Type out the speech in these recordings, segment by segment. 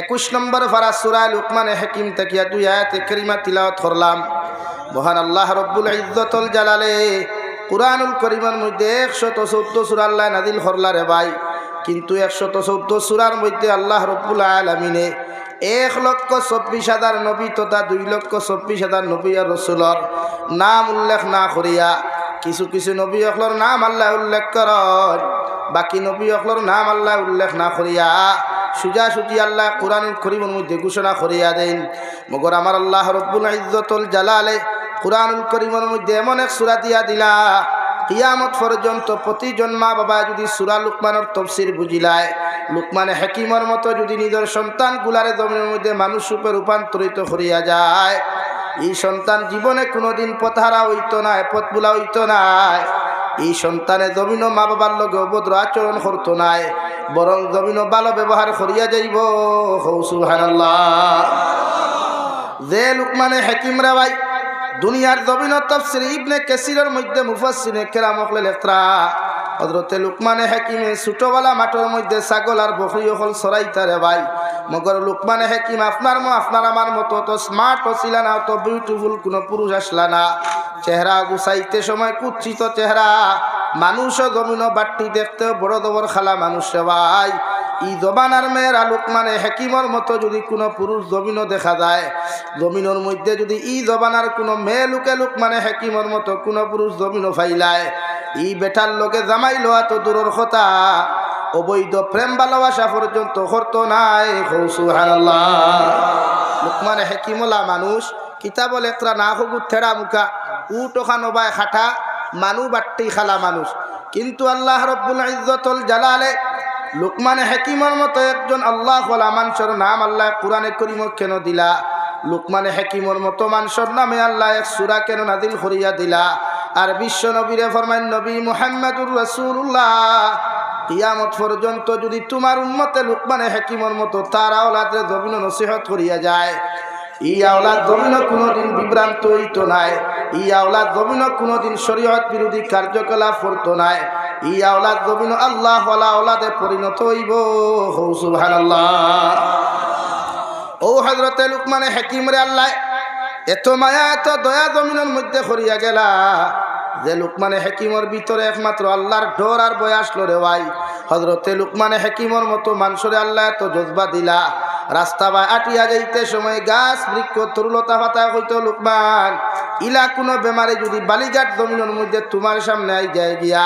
একুশ নম্বর ফারা সুরায় লুকমান হাকিম তাকিয়া দুই আয়াতে করিমা তিলাওয়াত করলাম। মহান আল্লাহ রব্বুল ইজ্জতুল জালালে কুরআনুল করিমের মধ্যে একশত চৌদ্দ সুরা আল্লাহ নাদিল করলা রে ভাই। কিন্তু একশত চৌদ্দ সুরার মধ্যে আল্লাহ রব্বুল আলমিনে এক লক্ষ চব্বিশ হাজার নবী তথা দুই লক্ষ চব্বিশ হাজার নবী আর রসুলর নাম উল্লেখ না করিয়া কিছু কিছু নবী অকলর নাম আল্লাহ উল্লেখ কর বাকি নবী অকলর নাম আল্লাহ উল্লেখ না করিয়া সুজা সুজি আল্লাহ কোরআন করিমের মধ্যে ঘোষণা করিয়া দেন। মগর আমার আল্লাহ রব্বুল ইজ্জতুল জালালে কোরআনুল করিমের মধ্যে এমন এক সুরা দিয়া দিলা, কিয়ামত পর্যন্ত প্রতিজন মা বাবা যদি সুরা লুকমানের তফসির বুঝিলায় লুকমানে হেকিমর মতো যদি নিজের সন্তান গুলারে জমিনের মধ্যে মানুষ রূপে রূপান্তরিত করিয়া যায়, এই সন্তান জীবনে কোনোদিন পথহারা হইত নাই পথবুলা হইত নাই এই সন্তানে জমিন মা বাবার লগে অভদ্র আচরণ করতো নাই, বরং জমিন ভালো ব্যবহার করিয়া যাইব। যে লুকমানে হেকিমরা ভাই দুনিয়ার জমিন তফসির ইবনে কেসিরের মধ্যে মুফাসিনে কেরামকলে লেখরা হজরতে লুকমানে হাকিমে ছোটবেলা মাঠের মধ্যে ছাগল আর বকরি হল সরাইতারে ভাই। মগর লুকমানে হাকিম, আপনার মো, আপনার আমার মতো তো স্মার্ট ছিল না তো বিউটিফুল কোনো পুরুষ আসলা না। চেহারা গুছাইতে সময় কুচ্ছিত চেহারা। মানুষও জমিন বাট্টি দেখতে বড় দবর খালা মানুষ ভাই। ই জবানার মেয়েরা লুকমানে হেকিমর মতো যদি কোনো পুরুষ জমিনও দেখা যায়। জমিনের মধ্যে যদি ই জবানার কোনো মেয়ে লুকে লুকমানে হেকিমর মতো কোনো পুরুষ জমিনও ফাইলায়। ই বেটার লোকে জামাই লোয়া তো দূরের কথা। অবৈধ প্রেম ভালোবাসা পর্যন্ত করতো নাই। লুকমানে হেকিমলা মানুষ কিতাব লেখরা না হবু থেরা মুখা। উটোখা নবায় খাটা, মানু বাট্টি খালা মানুষ। কিন্তু আল্লাহ রব্বুল ইজ্জতুল জালালে, লুকমানে হেকিমর মতো একজন আল্লাহ হলা মানুষের নাম আল্লাহ কোরআনে করিম কেন দিলা? লুকমানে হেকিমর মতো মানুষের নামে আল্লাহ এক সুরা কেন নাদিল করিয়া দিলা? আর বিশ্ব নবীরে ফরমাইন নবী মোহাম্মদুর রসুল্লাহ কিয়ামত পর্যন্ত যদি তোমার উন্মতে লুকমানে হেকিমর মতো তার আওলাদে জমিন নসিহত করিয়া যায় কোনোদিন নাই। কোনোদিন নাই। আল্লাহ আওলাদে পরিণত হইব। হৌ, সুবহানাল্লাহ। ও হজরতে লুকমানে হেকিমরে আল্লাহ, এত মায়া, এত দয়া জমিনের মধ্যে করিয়া গেলা। যে লুকমানে হেকিমর ভিতরে একমাত্র আল্লাহর ডর আর বয়াস লরে ভাই। হজরতে লুকমানে হেকিমর মতো মানুষরে আল্লাহ এত জজবা দিলা। রাস্তা বা আটিয়া যাইতে সময় গাছ, বৃক্ষ, তরুলতা পাতা হইতো লুকমান। ইলা কোনো বেমারে যদি বালিঘাট জমিনের মধ্যে তোমার সামনে আই যায় গিয়া,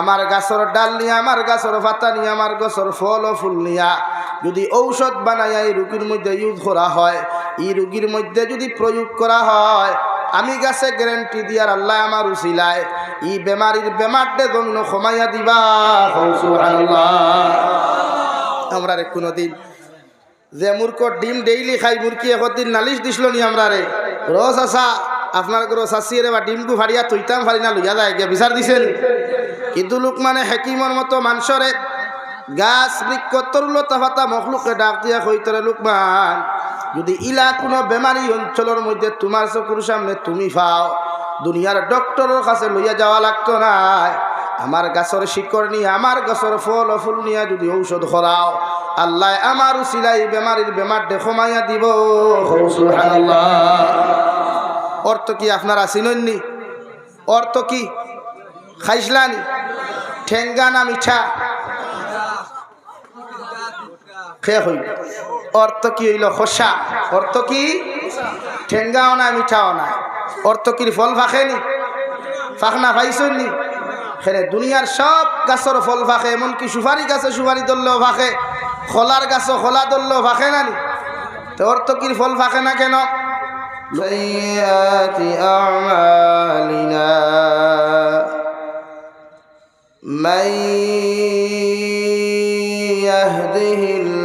আমার গাছর ডাল নিয়ে, আমার গাছর পাতা নিয়ে, আমার গাছর ফল ও ফুল নিয়া, যদি ঔষধ বানাইয়া এই রুগীর মধ্যে ইউজ করা হয়, এই রুগীর মধ্যে যদি প্রয়োগ করা হয় আমি গাছে গ্যারেন্টি দিয়ার আল্লাহ আমার উচিলায় ই বেমারির বেমারটে জমিন কমাইয়া দিবা। আমরা রে কোনোদিন যে মূর্খ ডিম ডেইলি খাই মুরকি একদিন নালিশ দিছিল নি আমরা রে। রস আসা আপনার রস আসিয়ে রে বা ডিমটু ফাড়িয়া তুইতাম ফারি না লইয়া যায় গিয়া বিচার দিছেন কিন্তু লোক মানে হেকিমর মতো মানুষরে গাছ বৃক্ষ তরুলতা ফাতা মখলুকে ডাক দিয়া কইতরে লোকমান যদি ইলা কোনো বেমারি অঞ্চলের মধ্যে তোমার চকুর সামনে তুমি পাও দুনিয়ার ডক্টরের কাছে লইয়া যাওয়া লাগতো না। আমার গাছের শিকড় নিয়ে, আমার গাছের ফল ফুল নিয়ে যদি ঔষধ করাও, আল্লাহ আমার উচিলাই বেমারির বেমার দেখমাইয়া দিব। অর্থ কি আপনারা চিননি অর্থ কি? খাইসলানি? ঠেঙ্গা না মিঠা? খেয়ে হইল অর্থ কি হইল খসা অর্থ কি ঠেঙ্গাও না মিঠাও না অর্থ কি ফল ফাঁকেনি ফাঁকনা পাইছনি সেনে দুনিয়ার সব গাছের ফল ফাঁকে এমনকি সুপারি গাছে সুপারি ধরলেও ফাঁকে খোলার গাছে খোলা ধরলেও ফাঁকে না নি তো অর্থ কি ফল ফাঁকে না কেন سيئات أعمالنا من يهده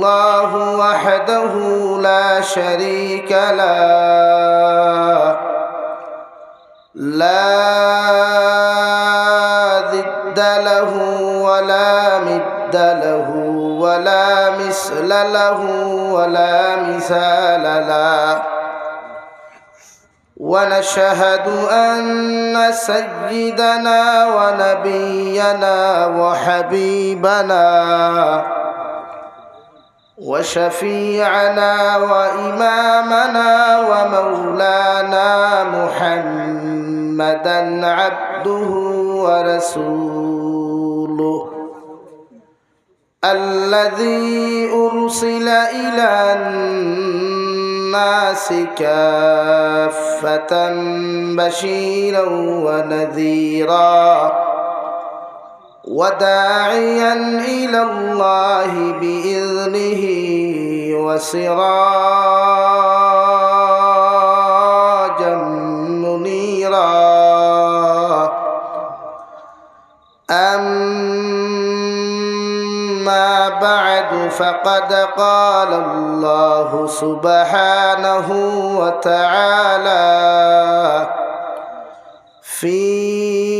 الله وحده لا شريك له. لا ضد له ولا مد له ولا مثل له ولا مثال له. ونشهد أن سيدنا ونبينا وحبيبنا وشفيعنا وإمامنا ومولانا محمدا عبده ورسوله الذي أرسل إلى الناس كافة بشيرا ونذيرا وداعيا إلى الله بإذنه وسراجا منيرا. أما بعد فقد قال الله سبحانه وتعالى في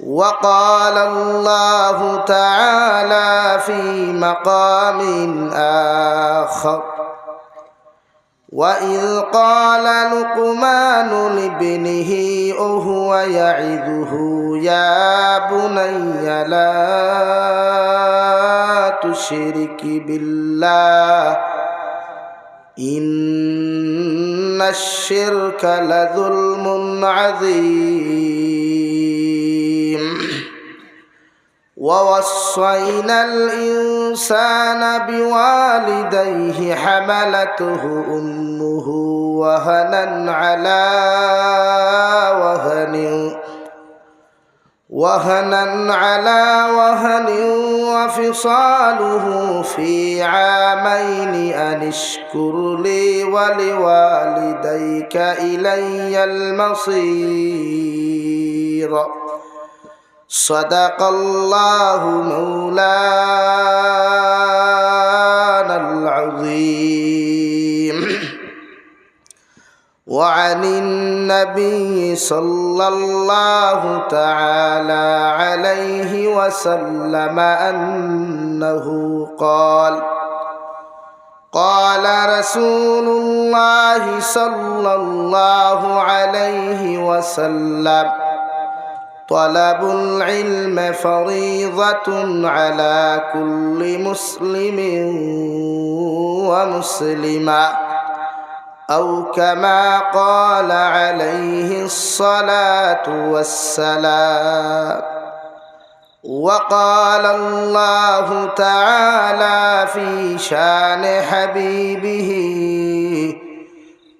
وقال الله تعالى في مقام آخر. وإذ قال لقمان لابنه وهو يعظه يا بني لا تشرك بالله إن الشرك لظلم عظيم. ووصينا الإنسان بوالديه حملته أمه وهنا على وهن وهنا على وهن وفصاله في عامين أن اشكر لي ولوالديك إلي المصير. صدق الله مولانا العظيم. وعن النبي صلى الله تعالى عليه وسلم أنه قال قال رسول الله صلى الله عليه وسلم طلب العلم فريضة على كل مسلم ومسلمة. أو كما قال عليه الصلاة والسلام. وقال الله تعالى في شان حبيبه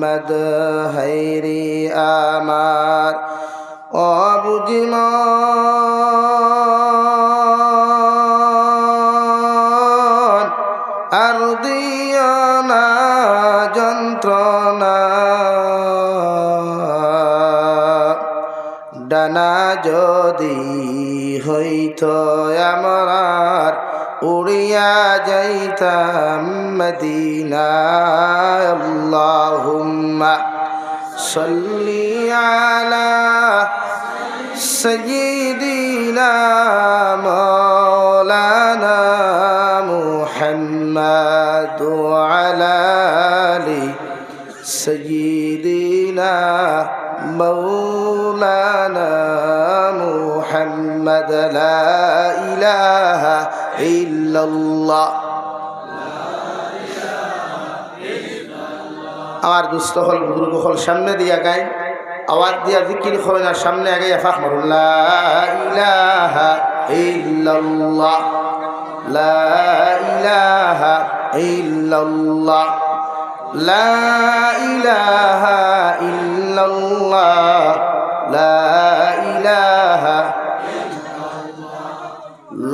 মোহাম্মদ হৈরি আমার। অবুজিম আর দিও না যন্ত্রণা। ডানা যদি হইত আমার أريا جيتا مدينة. اللهم صل على سيدنا مولانا محمد وعلى آله سيدنا مولانا محمد لا إله إلا الله আমার দুস্থ হল বুজুর্গ হল সামনে দিয়া গাই আওয়াজ দিয়া জিকির হয় না সামনে আগে এফাক মারুন লা ইলাহা ইল্লাল্লাহ লা ইলাহা ইল্লাল্লাহ লা ইলাহা ইল্লাল্লাহ লা ইলাহা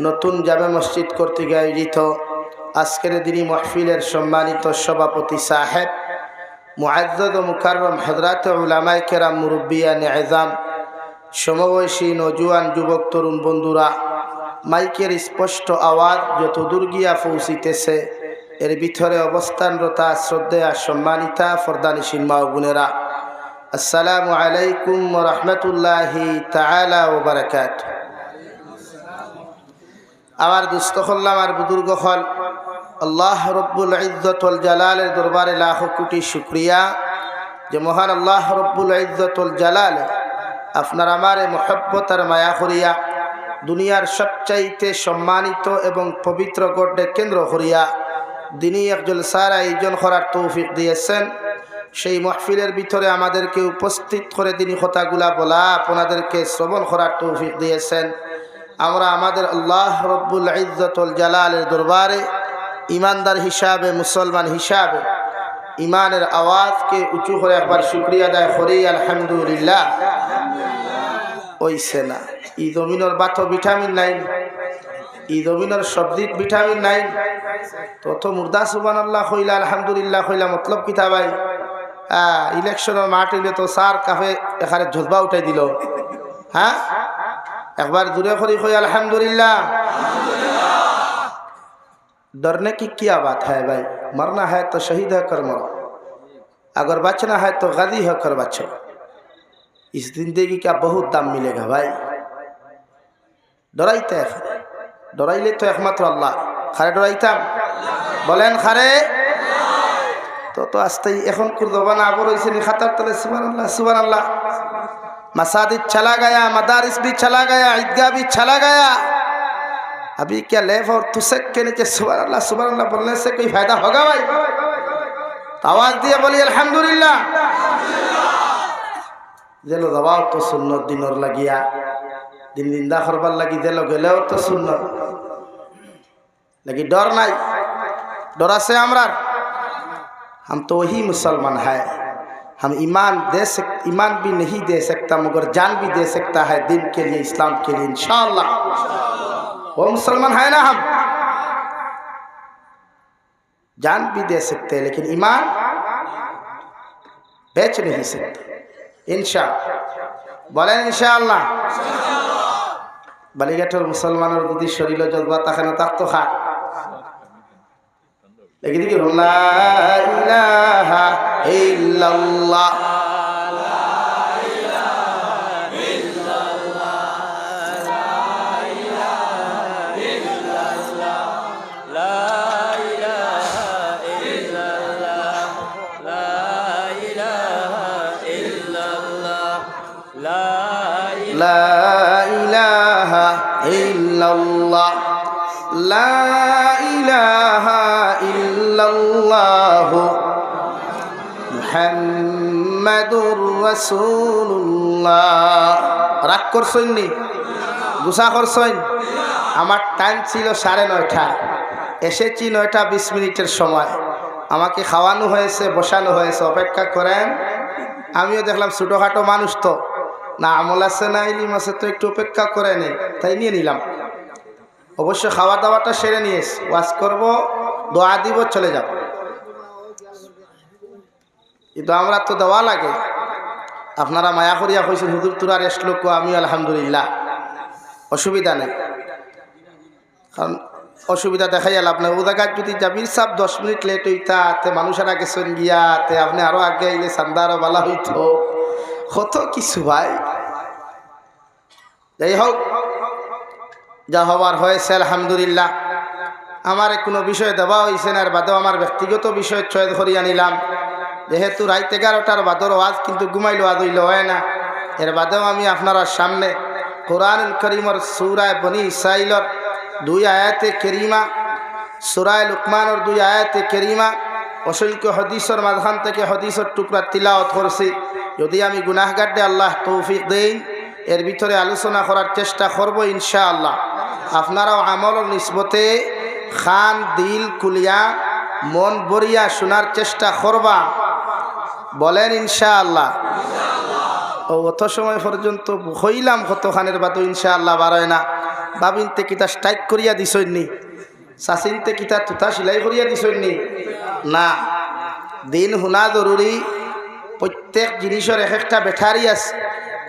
নতুন জামে মসজিদ কর্তৃক আয়োজিত আজকের দিনই মহফিলের সম্মানিত সভাপতি সাহেব মুআদ্দদ মুকাররম হজরাত উলামাই কেরাম মুরব্বিয়ান এজাম সমবয়সী নজুয়ান যুবক তরুণ বন্ধুরা, মাইকের স্পষ্ট আওয়াজ যত দূর গিয়া পৌঁছিতেছে, এর ভিতরে অবস্থানরতা শ্রদ্ধা সম্মানিতা ফরদানিসীন মা বোনেরা। আসসালামু আলাইকুম রহমতুল্লাহি তালা ও বারাকাত আমার হল্লাম আর বুদুর্গ হল। আল্লাহ রব্বুল ইজ্জতুল জালালের দরবারে লাখ কোটি শুক্রিয়া যে মহান আল্লাহ রব্বুল ইজ্জতুল জালাল আপনার আমার মহব্বত আর মায়া করিয়া দুনিয়ার সবচাইতে সম্মানিত এবং পবিত্র গড্ডে কেন্দ্র করিয়া দিনই একজন সার আয়োজন করার তৌফিক দিয়েছেন। সেই মহফিলের ভিতরে আমাদেরকে উপস্থিত করে তিনি কথাগুলা বলা, আপনাদেরকে শ্রবণ করার তৌফিক দিয়েছেন। আমরা আমাদের আল্লাহ রব্বুল ইজ্জতুল জালালের দরবারে ইমানদার হিসাবে, মুসলমান হিসাবে ইমানের আওয়াজকে উঁচু করে একবার শুক্রিয়া আদায় করি, আলহামদুলিল্লাহ। ওইছে না, ই জমিনের বাত ভিটামিন নাই, ই জমিনের সবজিত ভিটামিন নাই। তত মুর্দা সুবান আল্লাহ কইলা, আলহামদুলিল্লাহ কইলা, মতলব কিতা ভাই? ইলেকশনের মাঠ হইলে তো সার কাফে এখানে ঝোজবা উঠাই দিল। হ্যাঁ? একবার দূরে করি কই আলহামদুলিল্লাহ डरने की क्या बात है भाई मरना है तो शहीद होकर मरो अगर बचना है तो गदी होकर बचो इस जिंदगी का बहुत दाम मिलेगा भाई ডরাইতে ডরাইলে তো একমাত্র আল্লাহ খারে ডরাইতাম বলেন খারে তো তো আসতেই এখন কুরদবানা আবর হয়েছে নি খাতার তলে সুবান আল্লাহ সুবান আল্লাহ मसाजिद चला गया, मदारिस भी चला गया, ईदगाह भी चला गया। अभी क्या लेफ और तुसक के नीचे सुबह अल्लाह सुबह अल्लाह बोलने से कोई फ़ायदा होगा भाई? तो आवाज़ दिया बोलिए अलहमदुल्ला जेलो दबाओ तो सुनो दिन और लगिया। दिन दिन खरबार लगी जेलो गेले तो सुनो लगी डर नहीं डरा से हमरा हम तो वही मुसलमान है। हम ईमान दे सक ईमान भी नहीं दे सकता मगर जान भी दे सकता है दिन के लिए इस्लाम के लिए इंशाअल्लाह वो मुसलमान है ना हम जान भी दे सकते हैं लेकिन ईमान বেচ নেহি सकते ইনশা বলেন ইনশাআল্লাহ বালিঘাটের মুসলমানের যদি শরীর জজবা তাকে না তাক তো খা দেখি দেখি লা ইলাহা ইল্লাল্লাহ। لا মুহাম্মাদুর রাসূলুল্লাহ রাগ করছেন নি? গুসা করছেন? আমার টাইম ছিল সাড়ে নয়টা। এসেছি নয়টা বিশ মিনিটের সময়। আমাকে খাওয়ানো হয়েছে, বসানো হয়েছে, অপেক্ষা করেন। আমিও দেখলাম ছোটোখাটো মানুষ তো। না, আমল আছে না, ইলিম আছে, তো একটু অপেক্ষা করে নেই। তাই নিয়ে নিলাম। অবশ্য খাওয়া দাওয়াটা সেরে নিয়েছি। ওয়াশ করব, দোয়া দিব, চলে যাব। কিন্তু আমরা তো দেওয়া লাগে। আপনারা মায়া করিয়া কইছেন হুদুর তুরার এসলোক আমি আলহামদুলিল্লাহ। অসুবিধা নেই। কারণ অসুবিধা দেখাই গেল আপনার ও জায়গায় যদি যাবির সাপ দশ মিনিট লেট হইতা মানুষের আগে গেছেন গিয়া, তে আপনি আরও আগে আইলে সান্দা আরও বালা হইতো। কত কিছু ভাই। যাই হোক, যা হবার হয়েছে, আলহামদুলিল্লাহ। আমার কোনো বিষয় দেওয়া হয়েছে না আর বাদেও আমার ব্যক্তিগত বিষয় চয়েস করিয়া নিলাম। যেহেতু রাত এগারোটার বাদর আওয়াজ কিন্তু ঘুমাইলো আজ হইল হয় না। এর বাদেও আমি আপনার সামনে কোরআনুল করিমর সুরায় বনি ইসাইলর দুই আয়াতে কেরিমা সুরায় লুকমানর দুই আয়াতে কেরিমা, অসংখ্য হদিসর মাঝখান থেকে হদিসর টুকরা তিলাওয়াত করছি। যদি আমি গুনাহগাড্ডে আল্লাহ তৌফিক দেই এর ভিতরে আলোচনা করার চেষ্টা করব ইনশাআল্লাহ। আপনারাও আমলের নিসবতে খান, দিল, কুলিয়া, মন বরিয়া শোনার চেষ্টা করবা। বলেন ইনশাআল্লাহ। ও, অত সময় পর্যন্ত হইলাম, কতখানের বাদ ইনশাআল্লাহ বারয় না। বাবিনতে কিতা স্ট্রাইক করিয়া দিছইনি চাচিনতে কিতা তুতা সিলাই করিয়া দিছইনি। না, দিন শুনা জরুরি, প্রত্যেক জিনিসের এক একটা ব্যাটারি আছে।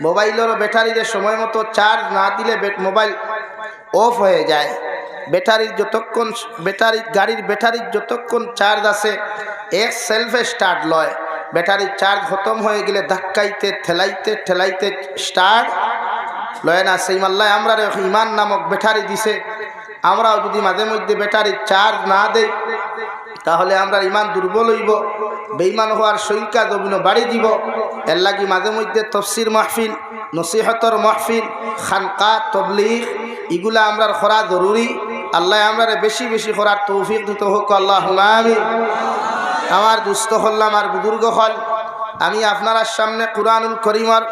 মোবাইলেরও ব্যাটারিতে সময় মতো চার্জ না দিলে মোবাইল অফ হয়ে যায়। ব্যাটারির যতক্ষণ ব্যাটারি গাড়ির ব্যাটারির যতক্ষণ চার্জ আছে, এক সেলফে স্টার্ট লয়। ব্যাটারির চার্জ খতম হয়ে গেলে ধাক্কাইতে, ঠেলাইতে ঠেলাইতে স্টার্ট লয় না, সেই মাল্লায় আমরা ইমান নামক ব্যাটারি দিছে। আমরাও যদি মাঝে মধ্যে ব্যাটারির চার্জ না দেই, তাহলে আমরা ইমান দুর্বল হইব বেইমান হওয়ার সংখ্যা দবিন বাড়ি দিব। এর লাগি মাঝে মধ্যে তফসির মাহফিল, নসিহতর মাহফিল, খানকা, তবলিগ, এগুলা আমরা খরা জরুরি। আল্লাহ আমরা বেশি বেশি করার তৌফিক দিতে হোক আল্লাহ আমি আমার দুস্থ হল্লাম আর বুজুর্গ হল। আমি আপনার সামনে কোরআনুল করিমার